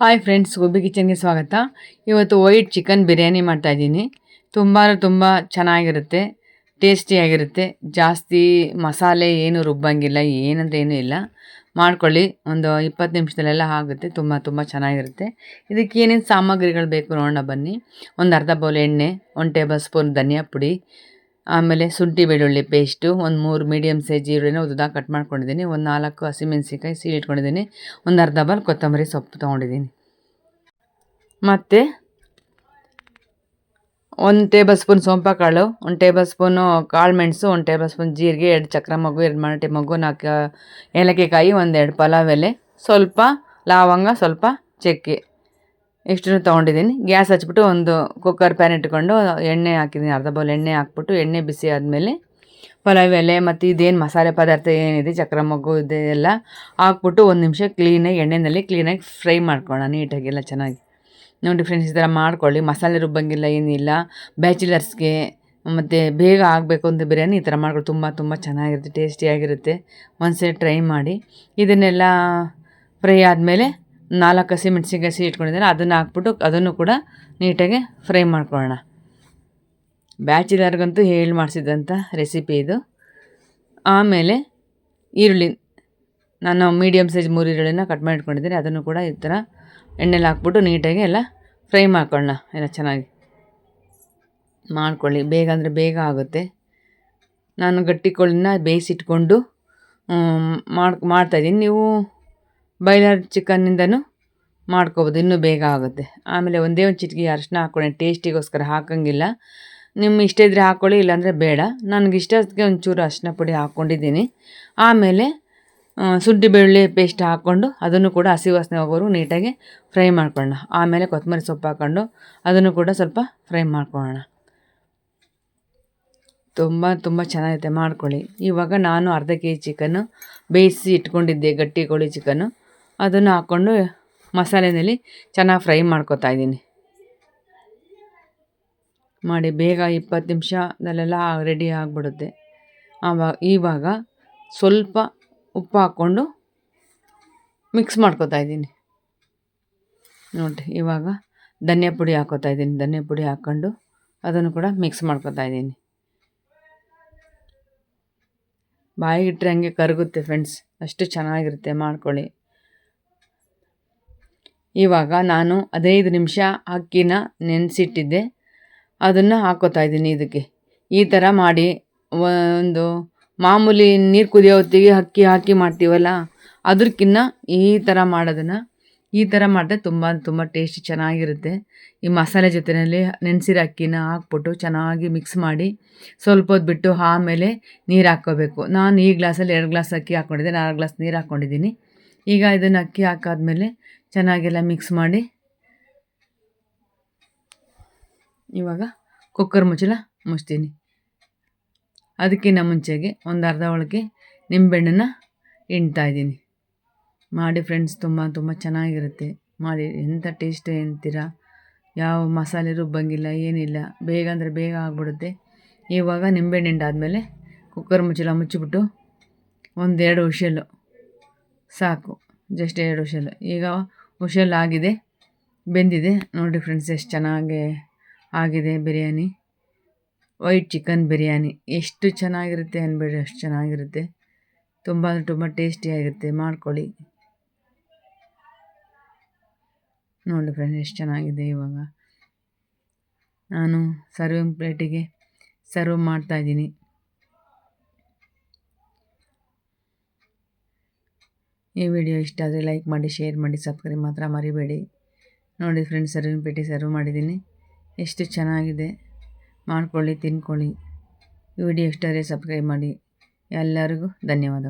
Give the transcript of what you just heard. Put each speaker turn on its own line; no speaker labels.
Hi friends gobi ಕಿಚನ್ಗೆ ಸ್ವಾಗತ. ಇವತ್ತು white chicken biryani ಮಾಡ್ತಾಯಿದ್ದೀನಿ ತುಂಬ ತುಂಬ ಚೆನ್ನಾಗಿರುತ್ತೆ ಟೇಸ್ಟಿಯಾಗಿರುತ್ತೆ ಜಾಸ್ತಿ ಮಸಾಲೆ ಏನು ರುಬ್ಬಂಗಿಲ್ಲ, ಏನಂತ ಏನೂ ಇಲ್ಲ. ಮಾಡ್ಕೊಳ್ಳಿ, ಒಂದು ಇಪ್ಪತ್ತು ನಿಮಿಷದಲ್ಲೆಲ್ಲ ಆಗುತ್ತೆ. ತುಂಬ ತುಂಬ ಚೆನ್ನಾಗಿರುತ್ತೆ. ಇದಕ್ಕೆ ಏನೇನು ಸಾಮಗ್ರಿಗಳು ಬೇಕು ನೋಡೋಣ ಬನ್ನಿ. ಒಂದು ಅರ್ಧ ಬೌಲ್ ಎಣ್ಣೆ, ಒಂದು ಟೇಬಲ್ ಸ್ಪೂನ್ ಧನಿಯಾ ಪುಡಿ ಆಮೇಲೆ ಶುಂಠಿ ಬೆಳ್ಳುಳ್ಳಿ ಪೇಸ್ಟು, ಒಂದು ಮೂರು ಮೀಡಿಯಮ್ ಸೈಜ್ ಈರುಳ್ಳಿನ ಉದ್ದಾಗ ಕಟ್ ಮಾಡ್ಕೊಂಡಿದ್ದೀನಿ. ಒಂದು ನಾಲ್ಕು ಹಸಿಮೆಣ್ಸಿಕಾಯಿ ಸೀಳು ಇಟ್ಕೊಂಡಿದ್ದೀನಿ. ಒಂದು ಅರ್ಧ ಬಾಲ್ ಕೊತ್ತಂಬರಿ ಸೊಪ್ಪು ತೊಗೊಂಡಿದ್ದೀನಿ. ಮತ್ತು ಒಂದು ಟೇಬಲ್ ಸ್ಪೂನ್ ಸೋಂಪ ಕಾಳು ಒಂದು ಟೇಬಲ್ ಸ್ಪೂನು ಕಾಳು ಮೆಣಸು, ಒಂದು ಟೇಬಲ್ ಸ್ಪೂನ್ ಜೀರಿಗೆ, ಎರಡು ಚಕ್ರ ಮಗು, ಎರಡು ಮರಾಠಿ ಮಗು, ನಾಲ್ಕು ಏಲಕ್ಕಿಕಾಯಿ ಒಂದೆರಡು ಪಲಾವ್ ಎಲೆ. ಸ್ವಲ್ಪ ಲವಂಗ, ಸ್ವಲ್ಪ ಚಕ್ಕೆ. ಇಷ್ಟನ್ನು ತೊಗೊಂಡಿದ್ದೀನಿ. ಗ್ಯಾಸ್ ಹಚ್ಬಿಟ್ಟು ಒಂದು ಕುಕ್ಕರ್ ಪ್ಯಾನ್ ಇಟ್ಕೊಂಡು ಎಣ್ಣೆ ಹಾಕಿದ್ದೀನಿ. ಅರ್ಧ ಬೌಲ್ ಎಣ್ಣೆ ಹಾಕ್ಬಿಟ್ಟು ಎಣ್ಣೆ ಬಿಸಿ ಆದಮೇಲೆ ಪಲಾವ್ ಎಲೆ ಮತ್ತು ಇದೇನು ಮಸಾಲೆ ಪದಾರ್ಥ ಏನಿದೆ, ಚಕ್ರ ಮಗು ಇದೆಲ್ಲ ಹಾಕ್ಬಿಟ್ಟು ಒಂದು ನಿಮಿಷ ಕ್ಲೀನಾಗಿ ಎಣ್ಣೆಯಲ್ಲಿ ಕ್ಲೀನಾಗಿ ಫ್ರೈ ಮಾಡ್ಕೊಳ್ಳೋಣ ನೀಟಾಗಿ ಎಲ್ಲ ಚೆನ್ನಾಗಿ. ನೋಡಿ ಫ್ರೆಂಡ್ಸ್ ಈ ಥರ ಮಾಡ್ಕೊಳ್ಳಿ. ಮಸಾಲೆ ರುಬ್ಬಂಗಿಲ್ಲ ಏನಿಲ್ಲ. ಬ್ಯಾಚುಲರ್ಸ್ಗೆ ಮತ್ತು ಬೇಗ ಆಗಬೇಕು ಅಂತ ಬಿರಿಯಾನಿ ಈ ಥರ ಮಾಡ್ಕೊಳ್ಳಿ. ತುಂಬ ತುಂಬ ಚೆನ್ನಾಗಿರುತ್ತೆ ಟೇಸ್ಟಿಯಾಗಿರುತ್ತೆ ಒಂದ್ಸರಿ ಟ್ರೈ ಮಾಡಿ. ಇದನ್ನೆಲ್ಲ ಫ್ರೈ ಆದಮೇಲೆ ನಾಲ್ಕು ಹಸಿ ಮೆಣಸಿನ್ಕಾಯಿ ಹಸಿ ಇಟ್ಕೊಂಡಿದ್ದೀನಿ, ಅದನ್ನು ಹಾಕ್ಬಿಟ್ಟು ಅದನ್ನು ಕೂಡ ನೀಟಾಗಿ ಫ್ರೈ ಮಾಡ್ಕೊಳ್ಳೋಣ. ಬ್ಯಾಚುಲರ್ಗಂತೂ ಹೇಳಿ ಮಾಡಿಸಿದಂಥ ರೆಸಿಪಿ ಇದು. ಆಮೇಲೆ ಈರುಳ್ಳಿ, ನಾನು ಮೀಡಿಯಮ್ ಸೈಜ್ ಮೂರು ಈರುಳ್ಳಿನ ಕಟ್ ಮಾಡಿ ಇಟ್ಕೊಂಡಿದ್ದೀನಿ ಅದನ್ನು ಕೂಡ ಈ ಥರ ಎಣ್ಣೆಲಿ ಹಾಕ್ಬಿಟ್ಟು ನೀಟಾಗಿ ಎಲ್ಲ ಫ್ರೈ ಮಾಡ್ಕೊಳ್ಳೋಣ, ಎಲ್ಲ ಚೆನ್ನಾಗಿ. ಮಾಡ್ಕೊಳ್ಳಿ, ಬೇಗ ಅಂದರೆ ಬೇಗ ಆಗುತ್ತೆ. ನಾನು ಗಟ್ಟಿ ಕೋಳಿನ ಬೇಯಿಸಿಟ್ಕೊಂಡು ಮಾಡಿ ಮಾಡ್ತಾಯಿದ್ದೀನಿ ನೀವು ಬಾಯ್ಲರ್ ಚಿಕನ್ನಿಂದನೂ ಮಾಡ್ಕೊಬೋದು, ಇನ್ನೂ ಬೇಗ ಆಗುತ್ತೆ. ಆಮೇಲೆ ಒಂದೇ ಒಂದು ಚಿಟಿಕೆ ಅರಿಶಿನ ಹಾಕ್ಕೊಳ್ಳಿ, ಟೇಸ್ಟಿಗೋಸ್ಕರ ಹಾಕೋಂಗಿಲ್ಲ. ನಿಮ್ಮ ಇಷ್ಟ ಇದ್ದರೆ ಹಾಕ್ಕೊಳ್ಳಿ ಇಲ್ಲಾಂದರೆ ಬೇಡ. ನನಗೆ ಇಷ್ಟಕ್ಕೆ ಒಂಚೂರು ಅರಿಶಿನ ಪುಡಿ ಹಾಕ್ಕೊಂಡಿದ್ದೀನಿ ಆಮೇಲೆ ಶುಂಠಿ ಬೆಳ್ಳುಳ್ಳಿ ಪೇಸ್ಟ್ ಹಾಕ್ಕೊಂಡು ಅದನ್ನು ಕೂಡ ಹಸಿ ವಾಸನೆ ಹೋಗೋರು ನೀಟಾಗಿ ಫ್ರೈ ಮಾಡ್ಕೊಳ್ಳೋಣ. ಆಮೇಲೆ ಕೊತ್ತಂಬರಿ ಸೊಪ್ಪು ಹಾಕ್ಕೊಂಡು ಅದನ್ನು ಕೂಡ ಸ್ವಲ್ಪ ಫ್ರೈ ಮಾಡ್ಕೊಳ್ಳೋಣ. ತುಂಬ ತುಂಬ ಚೆನ್ನಾಗಿರುತ್ತೆ ಮಾಡ್ಕೊಳ್ಳಿ. ಇವಾಗ ನಾನು ಅರ್ಧ ಕೆ ಜಿ ಚಿಕನ್ನು ಬೇಯಿಸಿ ಇಟ್ಕೊಂಡಿದ್ದೆ, ಗಟ್ಟಿ ಕೋಳಿ ಚಿಕನ್ನು. ಅದನ್ನು ಹಾಕ್ಕೊಂಡು ಮಸಾಲೆಯಲ್ಲಿ ಚೆನ್ನಾಗಿ ಫ್ರೈ ಮಾಡ್ಕೊತಾ ಇದ್ದೀನಿ. ಮಾಡಿ ಬೇಗ ಇಪ್ಪತ್ತು ನಿಮಿಷದಲ್ಲೆಲ್ಲ ರೆಡಿ ಆಗಿಬಿಡುತ್ತೆ. ಆವಾಗ ಇವಾಗ ಸ್ವಲ್ಪ ಉಪ್ಪು ಹಾಕ್ಕೊಂಡು ಮಿಕ್ಸ್ ಮಾಡ್ಕೊತಾ ಇದ್ದೀನಿ. ನೋಡಿರಿ ಇವಾಗ ಧನಿಯಾ ಪುಡಿ ಹಾಕೋತಾ ಇದ್ದೀನಿ. ಧನಿಯಾ ಪುಡಿ ಹಾಕ್ಕೊಂಡು ಅದನ್ನು ಕೂಡ ಮಿಕ್ಸ್ ಮಾಡ್ಕೊತಾ ಇದ್ದೀನಿ. ಬಾಯಿಗಿಟ್ಟರೆ ಹಂಗೆ ಕರಗುತ್ತೆ ಫ್ರೆಂಡ್ಸ್ ಅಷ್ಟು ಚೆನ್ನಾಗಿರುತ್ತೆ, ಮಾಡ್ಕೊಳ್ಳಿ. ಇವಾಗ ನಾನು ಹದಿನೈದು ನಿಮಿಷ ಅಕ್ಕಿನ ನೆನೆಸಿಟ್ಟಿದ್ದೆ. ಅದನ್ನು ಹಾಕೋತಾ ಇದ್ದೀನಿ ಇದಕ್ಕೆ. ಈ ಥರ ಮಾಡಿ, ಒಂದು ಮಾಮೂಲಿ ನೀರು ಕುದಿಯೋ ಹೊತ್ತಿಗೆ ಅಕ್ಕಿ ಹಾಕಿ ಮಾಡ್ತೀವಲ್ಲ ಅದ್ರಕ್ಕಿನ್ನ ಈ ಥರ ಮಾಡೋದನ್ನು. ಈ ಥರ ಮಾಡಿದ್ರೆ ತುಂಬ ತುಂಬ ಟೇಸ್ಟ್ ಚೆನ್ನಾಗಿರುತ್ತೆ. ಈ ಮಸಾಲೆ ಜೊತೆಯಲ್ಲಿ ನೆನೆಸಿರೋ ಅಕ್ಕಿನ ಹಾಕ್ಬಿಟ್ಟು ಚೆನ್ನಾಗಿ ಮಿಕ್ಸ್ ಮಾಡಿ ಸ್ವಲ್ಪ ಹೊತ್ತು ಬಿಟ್ಟು ಆಮೇಲೆ ನೀರು ಹಾಕ್ಕೋಬೇಕು. ನಾನು ಈ ಗ್ಲಾಸಲ್ಲಿ ಎರಡು ಗ್ಲಾಸ್ ಅಕ್ಕಿ ಹಾಕ್ಕೊಂಡಿದ್ದೆ, ನಾಲ್ಕು ಗ್ಲಾಸ್ ನೀರು ಹಾಕ್ಕೊಂಡಿದ್ದೀನಿ. ಈಗ ಇದನ್ನು ಅಕ್ಕಿ ಹಾಕಾದ್ಮೇಲೆ ಚೆನ್ನಾಗೆಲ್ಲ ಮಿಕ್ಸ್ ಮಾಡಿ. ಇವಾಗ ಕುಕ್ಕರ್ ಮುಚ್ಚಲ ಮುಚ್ತೀನಿ. ಅದಕ್ಕಿಂತ ಮುಂಚೆಗೆ ಒಂದು ಅರ್ಧ ಒಳಗೆ ನಿಂಬೆಹಣ್ಣನ್ನು ಇದ್ದೀನಿ. ಮಾಡಿ ಫ್ರೆಂಡ್ಸ್ ತುಂಬ ತುಂಬ ಚೆನ್ನಾಗಿರುತ್ತೆ. ಮಾಡಿ ಎಂಥ ಟೇಸ್ಟ್ ಎಂತೀರಾ ಯಾವ ಮಸಾಲೆ ರುಬ್ಬಂಗಿಲ್ಲ, ಏನಿಲ್ಲ. ಬೇಗ ಅಂದರೆ ಬೇಗ ಆಗಿಬಿಡುತ್ತೆ. ಇವಾಗ ನಿಂಬೆಹಣ್ಣು ಹಿಂಡಾದಮೇಲೆ ಕುಕ್ಕರ್ ಮುಚ್ಚಲ ಮುಚ್ಚಿಬಿಟ್ಟು ಒಂದೆರಡು ಹುಷಲು. ಸಾಕು ಜಸ್ಟ್ ಎರಡು ಹುಷಲು. ಈಗ ಆಗಿದೆ ಬೆಂದಿದೆ. ನೋಡಿ ಫ್ರೆಂಡ್ಸ್ ಎಷ್ಟು ಚೆನ್ನಾಗಿ ಆಗಿದೆ ಬಿರಿಯಾನಿ. White chicken biryani. ಎಷ್ಟು ಚೆನ್ನಾಗಿರುತ್ತೆ ಅನ್ಬೇಡಿ ಅಷ್ಟು ಚೆನ್ನಾಗಿರುತ್ತೆ. ತುಂಬ ತುಂಬ ಟೇಸ್ಟಿಯಾಗಿರುತ್ತೆ ಮಾಡ್ಕೊಳ್ಳಿ. ನೋಡಿ ಫ್ರೆಂಡ್ಸ್ ಎಷ್ಟು ಚೆನ್ನಾಗಿದೆ ಇವಾಗ. ನಾನು ಸರ್ವಿಂಗ್ ಪ್ಲೇಟಿಗೆ ಸರ್ವ್ ಮಾಡ್ತಾಯಿದ್ದೀನಿ ಈ ವಿಡಿಯೋ ಇಷ್ಟ ಆದರೆ ಲೈಕ್ ಮಾಡಿ, ಶೇರ್ ಮಾಡಿ, ಸಬ್ಸ್ಕ್ರೈಬ್ ಮಾತ್ರ ಮರಿಬೇಡಿ. ನೋಡಿ ಫ್ರೆಂಡ್ಸ್ ಸರ್ವಿಂಗ್ ಪೇಟಿ ಸರ್ವ್ ಮಾಡಿದ್ದೀನಿ. ಎಷ್ಟು ಚೆನ್ನಾಗಿದೆ. ಮಾಡ್ಕೊಳ್ಳಿ, ತಿನ್ಕೊಳ್ಳಿ. ವಿಡಿಯೋ ಇಷ್ಟ ಆದರೆ ಸಬ್ಸ್ಕ್ರೈಬ್ ಮಾಡಿ. ಎಲ್ಲರಿಗೂ ಧನ್ಯವಾದ.